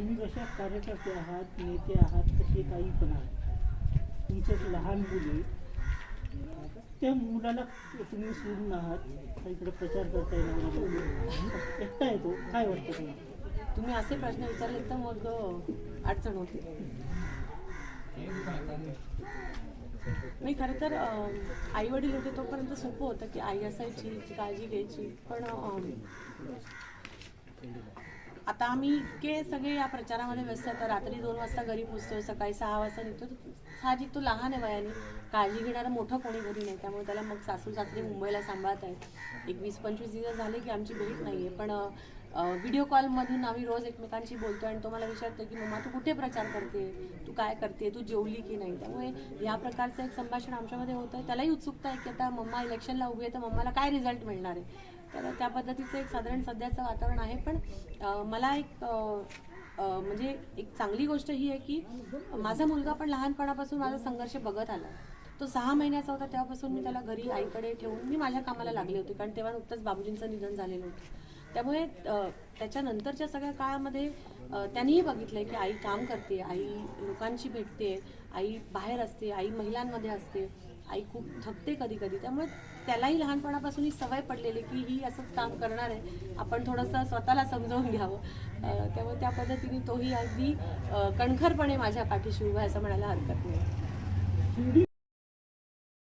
तुम्ही कशा कार्यकर्ते आहात नेते आहात तसे काही पण आहात. तुमचं एक लहान मुली त्या मुलाला तुम्ही सोडून आहात इकडे प्रचार करता येणार एकटा येतो काय वाटतं तुम्हाला? तुम्ही असे प्रश्न विचारले तर मग हो, अडचण होते. नाही खरं तर आई वडील होते तोपर्यंत सोपं होतं की आई असायची काळजी घ्यायची. पण आता आम्ही इतके सगळे या प्रचारामध्ये व्यस्त तर रात्री दोन वाजता घरी पोचतो सकाळी सहा वाजता निघतो साहजिक तो लहान आहे वयाने काळजी घेणारं मोठं कोणी घरी नाही. त्यामुळे त्याला मग सासू सासरी मुंबईला सांभाळत आहेत. एक वीस पंचवीस दिवस झाले की आमची भेट नाही आहे पण व्हिडिओ कॉलमधून आम्ही रोज एकमेकांशी बोलतो आणि तो मला विचारतो की मम्मा तू कुठे प्रचार करते? तू काय करते? तू जेवली की नाही? त्यामुळे या प्रकारचं एक संभाषण आमच्यामध्ये होतं त्यालाही उत्सुकता आहे की आता मम्मा इलेक्शनला उभी आहे तर मम्माला काय रिझल्ट मिळणार आहे? तर त्या पद्धतीचं एक साधारण सध्याचं वातावरण आहे. पण मला एक म्हणजे एक चांगली गोष्ट ही आहे की माझा मुलगा पण लहानपणापासून माझा संघर्ष बघत आला. तो सहा महिन्याचा होता तेव्हापासून मी त्याला घरी आईकडे ठेवून मी माझ्या कामाला लागले होते. कारण तेव्हा नुकतंच बाबूजींचं निधन झालेलं होतं. त्यामुळे त्याच्यानंतरच्या सगळ्या काळामध्ये त्यांनीही बघितलंय की आई काम करते आई लोकांशी भेटते आई बाहेर असते आई महिलांमध्ये असते. आई खूप थकते कधी कधी त्यामुळे त्यालाही लहानपणापासून ही सवय पडलेली की ही असंच काम करणार आहे. आपण थोडंसं स्वतःला समजावून घ्यावं. त्यामुळे त्या पद्धतीने तोही अगदी कणखरपणे माझ्या पाठीशी उभा असं म्हणायला हरकत नाही.